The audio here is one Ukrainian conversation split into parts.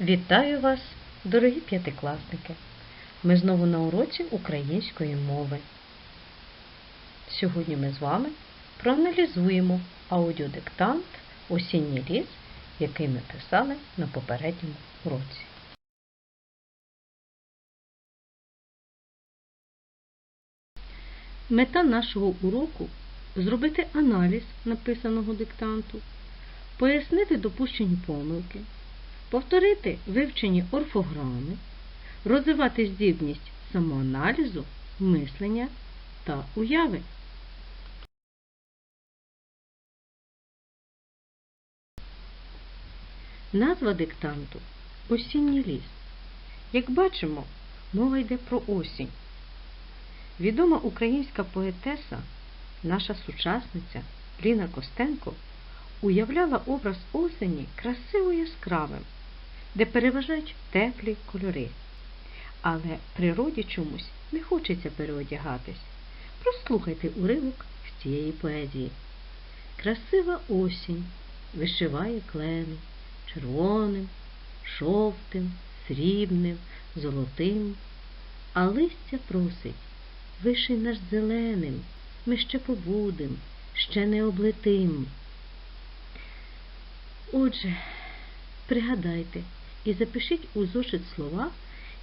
Вітаю вас, дорогі п'ятикласники! Ми знову на уроці української мови. Сьогодні ми з вами проаналізуємо аудіодиктант Осінній ліс, який ми писали на попередньому уроці. Мета нашого уроку зробити аналіз написаного диктанту, пояснити допущені помилки, повторити вивчені орфограми, розвивати здібність самоаналізу, мислення та уяви. Назва диктанту Осінній ліс. Як бачимо, мова йде про осінь. Відома українська поетеса, наша сучасниця Ліна Костенко уявляла образ осені красиво яскравим, де переважають теплі кольори. Але природі чомусь не хочеться переодягатись. Прослухайте уривок з цієї поезії. Красива осінь вишиває клени червоним, жовтим, срібним, золотим, а листя просить виший наш зеленим, ми ще побудем, ще не облетим. Отже, пригадайте і запишіть у зошит слова,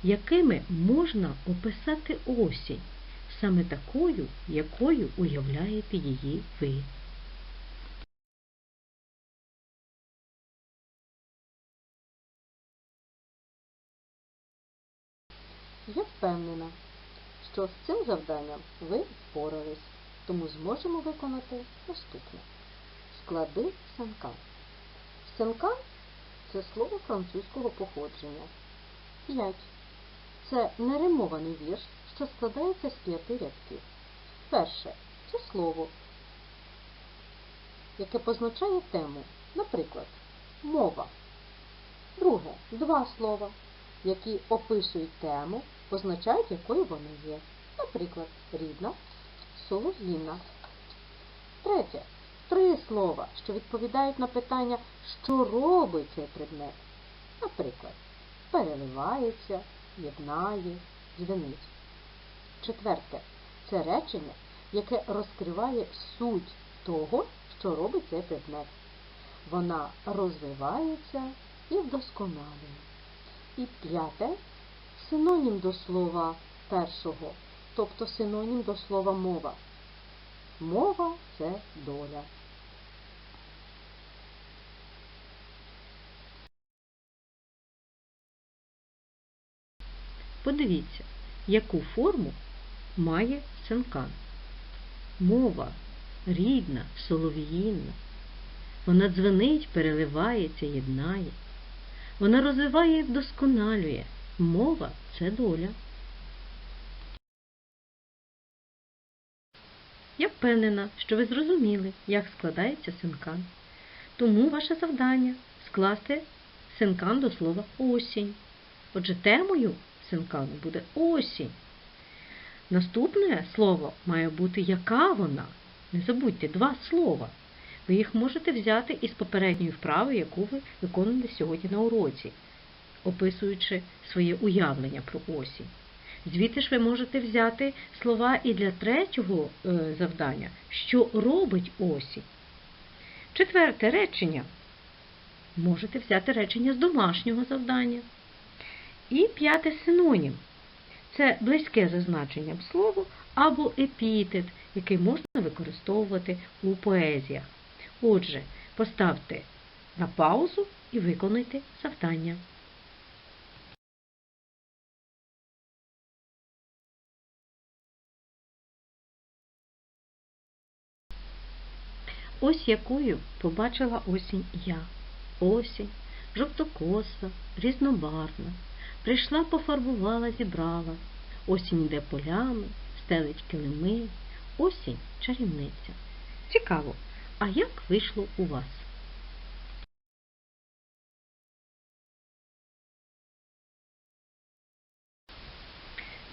якими можна описати осінь, саме такою, якою уявляєте її ви. Я впевнена, що з цим завданням ви впорались, тому зможемо виконати наступне. Склади сенкан. Сенкан це слово французького походження. 5. Це неримований вірш, що складається з п'яти рядків. Перше це слово, яке позначає тему, наприклад, мова. Друге два слова, які описують тему, позначають, якою вони є. Наприклад, рідна, солов'їна. Третє. Три слова, що відповідають на питання, що робить цей предмет. Наприклад, переливається, єднає, дзвенить. Четверте. Це речення, яке розкриває суть того, що робить цей предмет. Вона розвивається і вдосконалює. І п'яте синонім до слова першого, тобто синонім до слова мова. Мова це доля. Подивіться, яку форму має сенкан. Мова рідна, солов'їнна. Вона дзвенить, переливається, єднає. Вона розвиває і вдосконалює. Мова це доля. Я впевнена, що ви зрозуміли, як складається синкан. Тому ваше завдання скласти синкан до слова осінь. Отже, темою синкану буде осінь. Наступне слово має бути яка вона. Не забудьте два слова. Ви їх можете взяти із попередньої вправи, яку ви виконували сьогодні на уроці, описуючи своє уявлення про осінь. Звідти ж ви можете взяти слова і для третього е, завдання, що робить осінь. Четверте речення. Можете взяти речення з домашнього завдання. І п'яте синонім. Це близьке за значенням слово або епітет, який можна використовувати у поезіях. Отже, поставте на паузу і виконайте завдання. Ось якою побачила осінь я. Осінь, жовтокоса, різнобарвна. Прийшла, пофарбувала, зібрала. Осінь йде полями, стелить килими. Осінь чарівниця. Цікаво, а як вийшло у вас?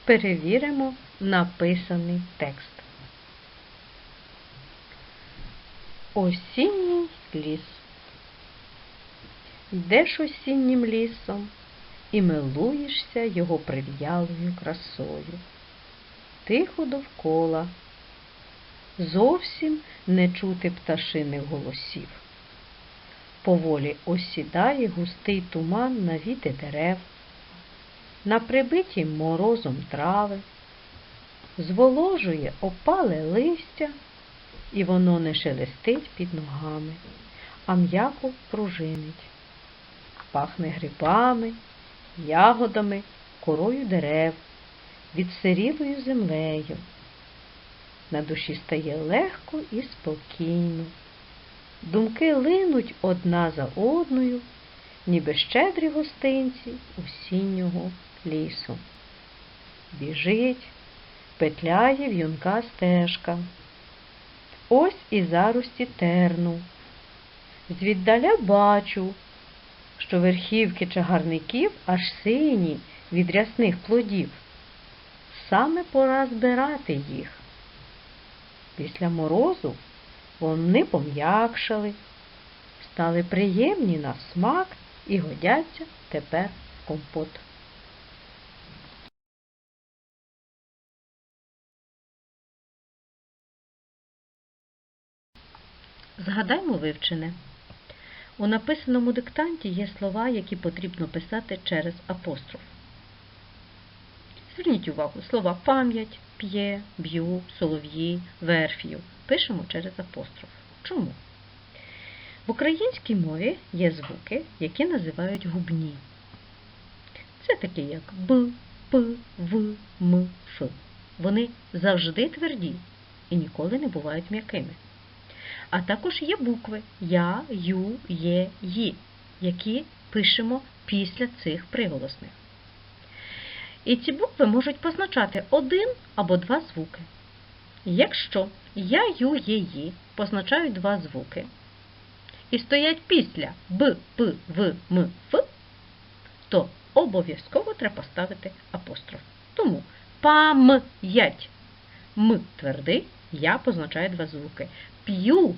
Перевіримо написаний текст. Осінній ліс. Йдеш осіннім лісом і милуєшся його прив'ялою красою. Тихо довкола, зовсім не чути пташиних голосів. Поволі осідає густий туман на віти дерев, на прибиті морозом трави, зволожує опале листя, і воно не шелестить під ногами, а м'яко пружинить. Пахне грибами, ягодами, корою дерев, відсирілою землею. На душі стає легко і спокійно. Думки линуть одна за одною, ніби щедрі гостинці осіннього лісу. Біжить, петляє в'юнка стежка. Ось і зарості терну. Звіддаля бачу, що верхівки чагарників аж сині від рясних плодів. Саме пора збирати їх. Після морозу вони пом'якшали, стали приємні на смак і годяться тепер в компот. Згадаймо вивчене. У написаному диктанті є слова, які потрібно писати через апостроф. Зверніть увагу, слова пам'ять, п'є, б'ю, солов'ї, верфію пишемо через апостроф. Чому? В українській мові є звуки, які називають губні. Це такі, як Б, П, В, М, Ф. Вони завжди тверді і ніколи не бувають м'якими. А також є букви Я, Ю, Є, Ї, які пишемо після цих приголосних. І ці букви можуть позначати один або два звуки. Якщо Я, Ю, Є, Ї позначають два звуки і стоять після Б, П, В, М, Ф, то обов'язково треба поставити апостроф. Тому пам'ять. М твердий, я позначає два звуки. П'ю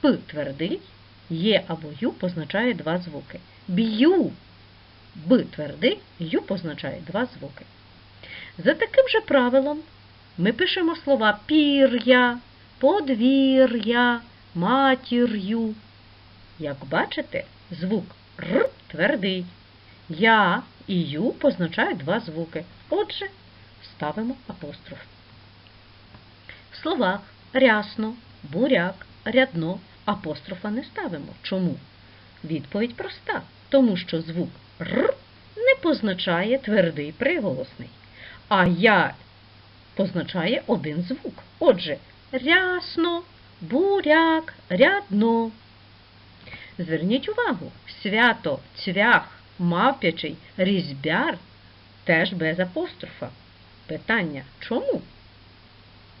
П твердий, є або ю позначає два звуки. Б'ю Б твердий, ю позначає два звуки. За таким же правилом ми пишемо слова пір'я, подвір'я, матір'ю. Як бачите, звук Р твердий. Я і ю позначають два звуки. Отже, ставимо апостроф. В словах рясно, буряк, рядно апострофа не ставимо. Чому? Відповідь проста. Тому що звук Р не позначає твердий приголосний, а я позначає один звук. Отже, рясно, буряк, рядно. Зверніть увагу, свято, цвях, мавпячий, різьбяр теж без апострофа. Питання чому?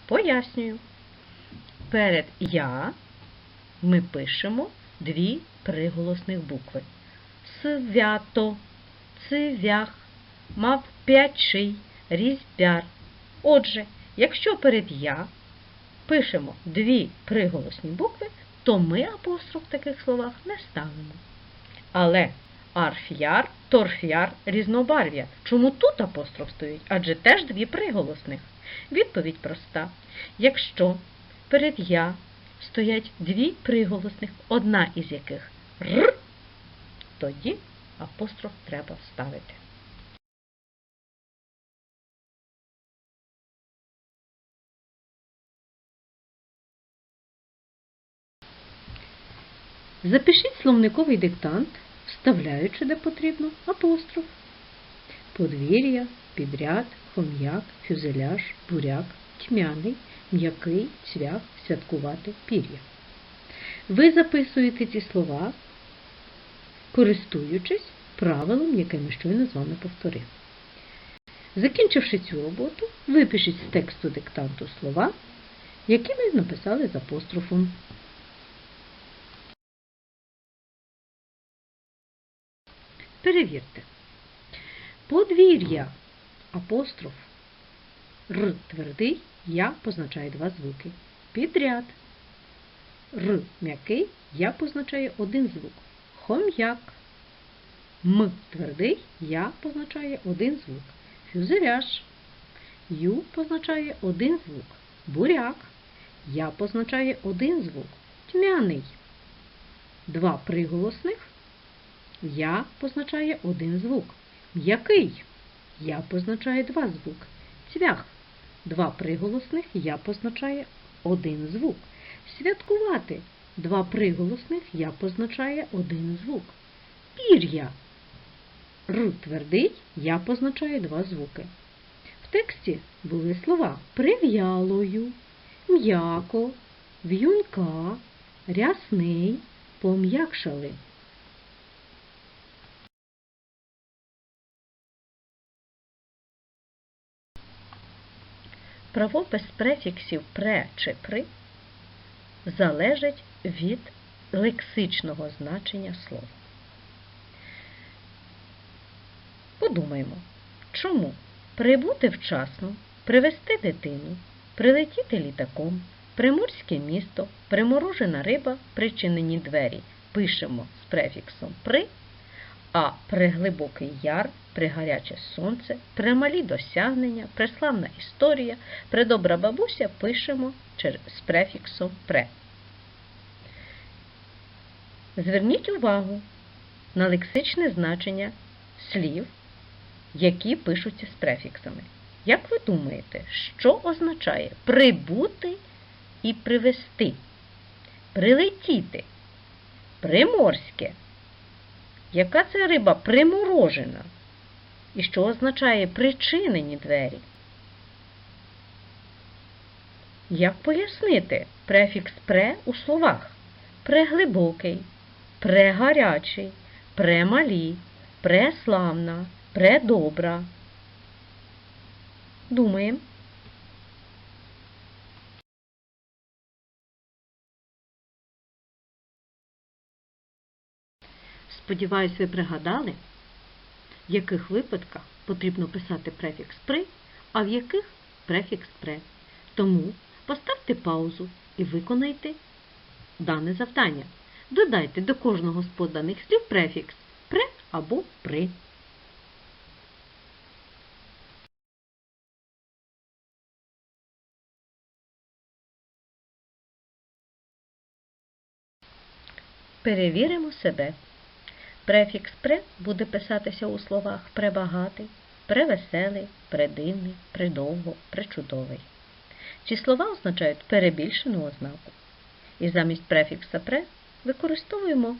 Пояснюю. Перед я ми пишемо дві приголосних букви. Свято, цвях, мавпячий, різьбяр. Отже, якщо перед я пишемо дві приголосні букви, то ми апостроф в таких словах не ставимо. Але арф'яр, торф'яр, різнобарв'я. Чому тут апостроф стоїть? Адже теж дві приголосних. Відповідь проста. Якщо перед я стоять дві приголосних, одна із яких р, тоді апостроф треба ставити. Запишіть словниковий диктант, вставляючи, де потрібно, апостроф. Подвір'я, підряд, хом'як, фюзеляж, буряк, тьмяний, м'який, цвях, святкувати, пір'я. Ви записуєте ці слова, користуючись правилом, яке ми щойно з вами повторив. Закінчивши цю роботу, випишіть з тексту диктанту слова, які ви написали з апострофом. Перевірте. Подвір'я. Апостроф. Р твердий, я позначає два звуки. Підряд. Р м'який, я позначає один звук. хом'як. М твердий, я позначає один звук. Фюзеляж. Ю позначає один звук. Буряк. Я позначає один звук. Тьмяний. Два приголосних. Я позначає один звук. М'який. Я позначає два звук. Цвях. Два приголосних. Я позначає один звук. Святкувати. Два приголосних. Я позначає один звук. Пір'я. Р твердий. Я позначаю два звуки. В тексті були слова прив'ялою, м'яко, в'юнка, рясний, пом'якшали. Правопис префіксів пре чи при залежить від лексичного значення слова. Подумаймо, чому прибути вчасно, привезти дитину, прилетіти літаком, приморське місто, приморожена риба, причинені двері пишемо з префіксом при, а приглибокий яр, пригаряче сонце, прималі досягнення, преславна історія, придобра бабуся пишемо з префіксом пре. Зверніть увагу на лексичне значення слів, які пишуться з префіксами. Як ви думаєте, що означає прибути і привезти? Прилетіти? Приморське. Яка це риба приморожена? І що означає причинені двері? Як пояснити префікс пре у словах? Преглибокий, прегарячий, премалі, преславна, предобра. Думаємо. Сподіваюсь, ви пригадали, в яких випадках потрібно писати префікс при, а в яких префікс пре. Тому поставте паузу і виконайте дане завдання. Додайте до кожного з поданих слів префікс пре або при. Перевіримо себе. Префікс пре буде писатися у словах пребагатий, превеселий, предивний, придовго, пречудовий. Ці слова означають перебільшену ознаку. І замість префікса пре використовуємо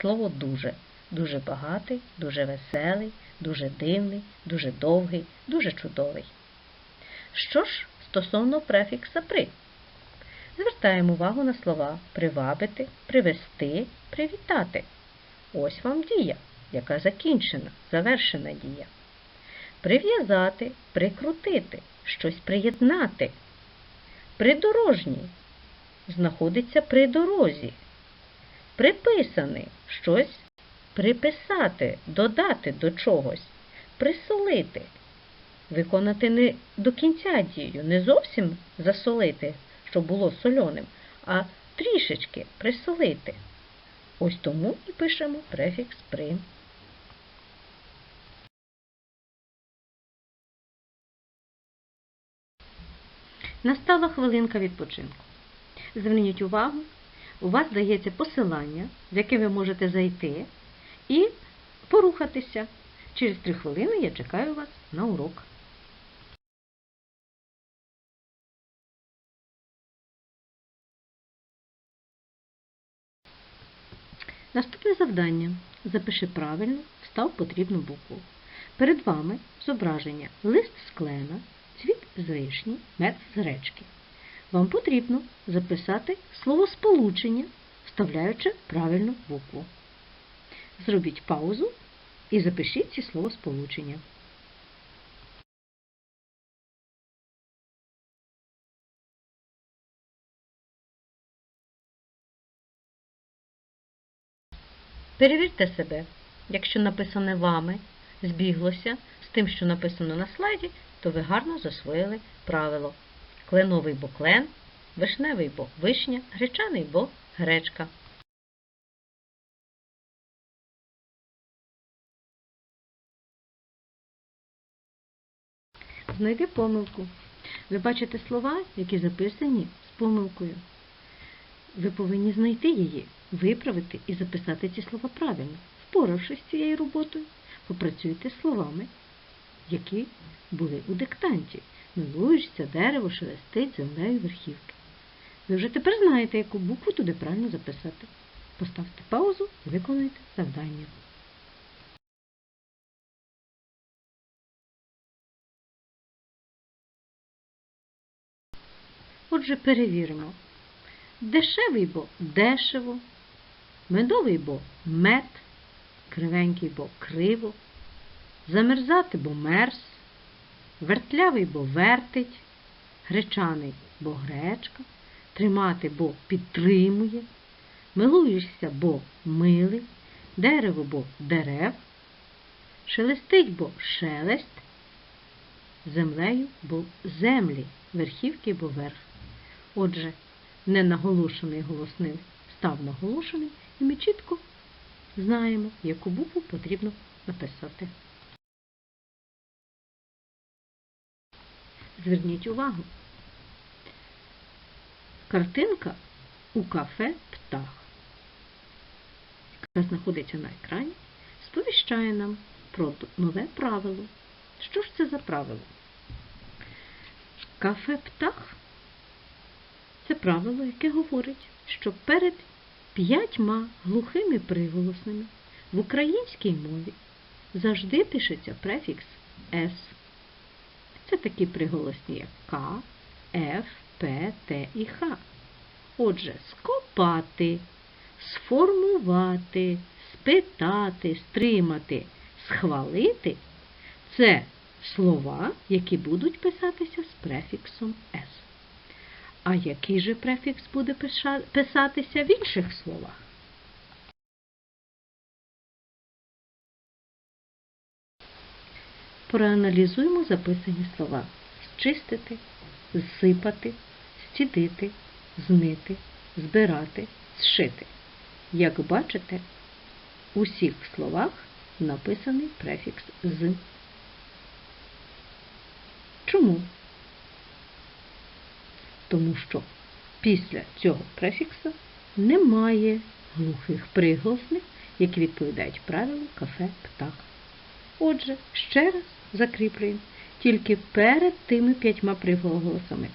слово дуже. Дуже багатий, дуже веселий, дуже дивний, дуже довгий, дуже чудовий. Що ж стосовно префікса при? Звертаємо увагу на слова привабити, привести, привітати. Ось вам дія, яка закінчена, завершена дія. Прив'язати, прикрутити, щось приєднати. Придорожній знаходиться при дорозі. Приписаний щось приписати, додати до чогось, присолити. Виконати не до кінця дію, не зовсім засолити, щоб було сольоним, а трішечки присолити. Ось тому і пишемо префікс при. Настала хвилинка відпочинку. Зверніть увагу, у вас дається посилання, в яке ви можете зайти і порухатися. Через три хвилини я чекаю вас на урок. Наступне завдання. Запиши правильно, встав потрібну букву. Перед вами зображення лист з клена, цвіт з вишні, мед з гречки. Вам потрібно записати слово сполучення, вставляючи правильну букву. Зробіть паузу і запишіть ці словосполучення. Перевірте себе, якщо написане вами збіглося з тим, що написано на слайді, то ви гарно засвоїли правило. Кленовий бо клен, вишневий бо вишня, гречаний бо гречка. Знайди помилку. Ви бачите слова, які записані з помилкою. Ви повинні знайти її виправити і записати ці слова правильно. Впоравшись з цією роботою, попрацюйте словами, які були у диктанті. Милуєшся, дерево шелестить землею верхівки. Ви вже тепер знаєте, яку букву туди правильно записати. Поставте паузу і виконуйте завдання. Отже, перевіримо. Дешевий бо дешево, медовий бо мед, кривенький бо криво, замерзати бо мерз, вертлявий бо вертить, гречаний бо гречка, тримати бо підтримує, милуєшся бо милий, дерево бо дерев, шелестить бо шелест, землею бо землі, верхівки бо верх. Отже, ненаголошений голосний став наголошений, і ми чітко знаємо, яку букву потрібно написати. Зверніть увагу. Картинка у кафе птах, яка знаходиться на екрані, сповіщає нам про нове правило. Що ж це за правило? Кафе птах це правило, яке говорить, що перед п'ятьма глухими приголосними в українській мові завжди пишеться префікс С. Це такі приголосні, як К, Ф, П, Т і Х. Отже, скопати, сформувати, спитати, стримати, схвалити це слова, які будуть писатися з префіксом С. А який же префікс буде писатися в інших словах? Проаналізуємо записані слова. Зчистити, зсипати, стідити, змити, збирати, зшити. Як бачите, у всіх словах написаний префікс з. Чому? Тому що після цього префікса немає глухих приголосних, які відповідають правилу кафе птах. Отже, ще раз закріплюємо тільки перед тими п'ятьма приголосами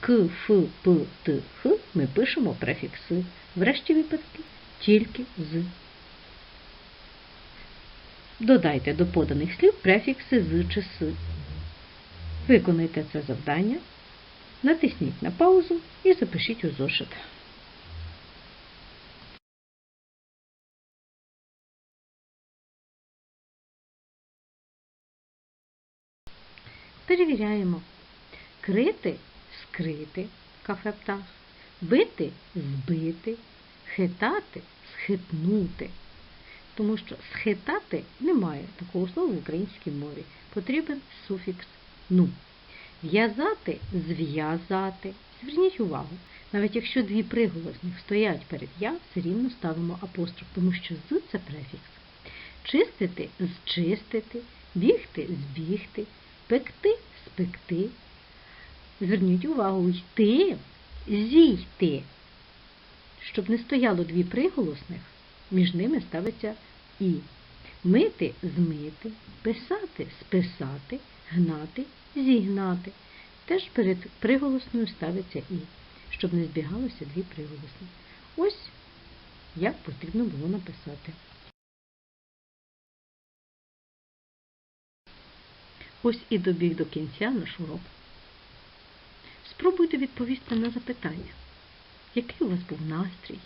К, Ф, П, Т, Х ми пишемо префікс «с». В решті випадків тільки з. Додайте до поданих слів префікси з чи с. Виконайте це завдання, натисніть на паузу і запишіть у зошит. Перевіряємо. Крити скрити кафе птах, бити збити, хитати схитнути. Тому що схитати немає такого слова в українській мові. Потрібен суфікс ну. В'язати зв'язати. Зверніть увагу, навіть якщо дві приголосних стоять перед я, все рівно ставимо апостроф, тому що з це префікс. Чистити зчистити, бігти збігти, пекти спекти. Зверніть увагу, йти зійти. Щоб не стояло дві приголосних, між ними ставиться і. Мити змити, писати списати, гнати зігнати. Теж перед приголосною ставиться і, щоб не збігалося дві приголосні. Ось як потрібно було написати. Ось і добіг до кінця наш урок. Спробуйте відповісти на запитання, який у вас був настрій,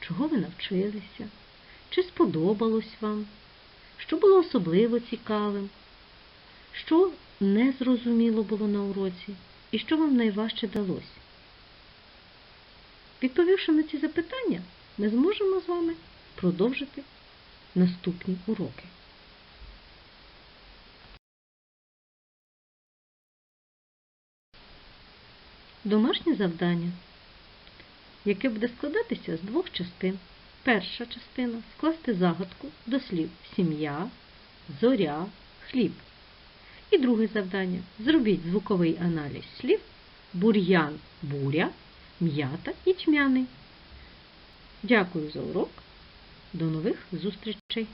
чого ви навчилися, чи сподобалось вам, що було особливо цікавим, що незрозуміло було на уроці і що вам найважче далося. Відповівши на ці запитання, ми зможемо з вами продовжити наступні уроки. Домашнє завдання, яке буде складатися з двох частин. Перша частина скласти загадку до слів сім'я, зоря, хліб. І друге завдання. Зробіть звуковий аналіз слів бур'ян, буря, м'ята і тьмяний. Дякую за урок. До нових зустрічей!